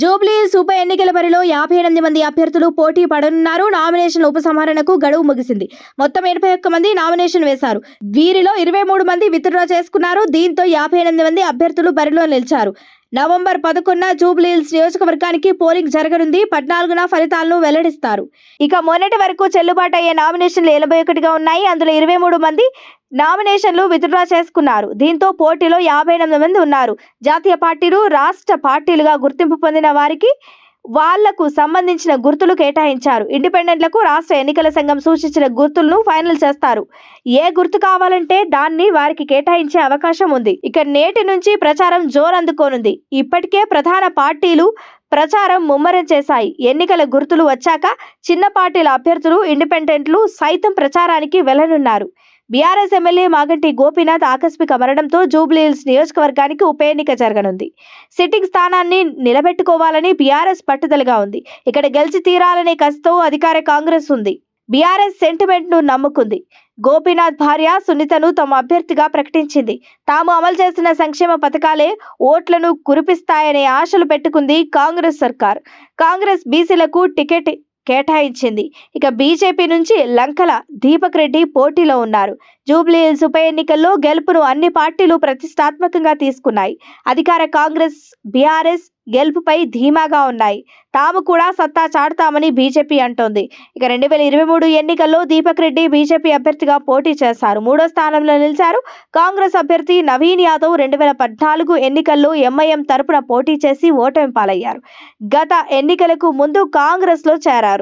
Jubilee ఉప ఎన్నికల బరిలో యాభై ఎనిమిది మంది అభ్యర్థులు పోటీ పడనున్నారు. నామినేషన్ల ఉపసంహరణకు గడువు ముగిసింది. మొత్తం ఎనభై ఒక్క మంది నామినేషన్ వేశారు. వీరిలో ఇరవై మూడు మంది విత్డ్రా చేసుకున్నారు. దీంతో యాభై ఎనిమిది మంది అభ్యర్థులు బరిలో నిలిచారు. నవంబర్ పదకొండున జూబ్లీహిల్స్ నియోజకవర్గానికి పోలింగ్ జరగనుంది. పద్నాలుగున ఫలితాలను వెల్లడిస్తారు. ఇక మొన్నటి వరకు చెల్లుబాటు అయ్యే నామినేషన్లు ఎనభై ఒకటిగా ఉన్నాయి. అందులో ఇరవై మూడు మంది నామినేషన్లు విత్డ్రా చేసుకున్నారు. దీంతో పోటీలో యాభై ఎనిమిది మంది ఉన్నారు. జాతీయ పార్టీలు రాష్ట్ర పార్టీలుగా గుర్తింపు పొందిన వారికి వాళ్ళకు సంబంధించిన గుర్తులు కేటాయించారు. ఇండిపెండెంట్లకు రాష్ట్ర ఎన్నికల సంఘం సూచించిన గుర్తులను ఫైనల్ చేస్తారు. ఏ గుర్తు కావాలంటే దాన్ని వారికి కేటాయించే అవకాశం ఉంది. ఇక నేటి నుంచి ప్రచారం జోరందుకోనుంది ఇప్పటికే ప్రధాన పార్టీలు ప్రచారం ముమ్మరం చేశాయి. ఎన్నికల గుర్తులు వచ్చాక చిన్న పార్టీల అభ్యర్థులు ఇండిపెండెంట్లు సైతం ప్రచారానికి వెళ్ళనున్నారు. బీఆర్ఎస్ ఎమ్మెల్యే మాగంటి గోపీనాథ్ ఆకస్మిక మరణంతో జూబ్లీహిల్స్ నియోజకవర్గానికి ఉప ఎన్నిక జరగనుంది. సిట్టింగ్ స్థానాన్ని నిలబెట్టుకోవాలని బీఆర్ఎస్ పట్టుదలగా ఉంది. ఇక్కడ గెలిచి తీరాలనే కసితో అధికార కాంగ్రెస్ ఉంది. బీఆర్ఎస్ సెంటిమెంట్ను నమ్ముకుంది. గోపీనాథ్ భార్య సునీతను తమ అభ్యర్థిగా ప్రకటించింది. తాము అమలు చేసిన సంక్షేమ పథకాలే ఓట్లను కురిపిస్తాయనే ఆశలు పెట్టుకుంది కాంగ్రెస్ సర్కార్. కాంగ్రెస్ బీసీలకు టికెట్ కేటాయించింది. ఇక బీజేపీ నుంచి లంకల దీపక్ రెడ్డి పోటీలో ఉన్నారు. జూబ్లీహిల్స్ ఉప ఎన్నికల్లో గెలుపును అన్ని పార్టీలు ప్రతిష్టాత్మకంగా తీసుకున్నాయి. అధికార కాంగ్రెస్ బీఆర్ఎస్ గెలుపుపై ధీమాగా ఉన్నాయి. తాము కూడా సత్తా చాటుతామని బీజేపీ అంటోంది. ఇక రెండు వేల ఇరవై మూడు ఎన్నికల్లో దీపక్ రెడ్డి బీజేపీ అభ్యర్థిగా పోటీ చేశారు. మూడో స్థానంలో నిలిచారు. కాంగ్రెస్ అభ్యర్థి నవీన్ యాదవ్ రెండు వేల పద్నాలుగు ఎన్నికల్లో ఎంఐఎం తరపున పోటీ చేసి ఓటమి పాలయ్యారు. గత ఎన్నికలకు ముందు కాంగ్రెస్లో చేరారు.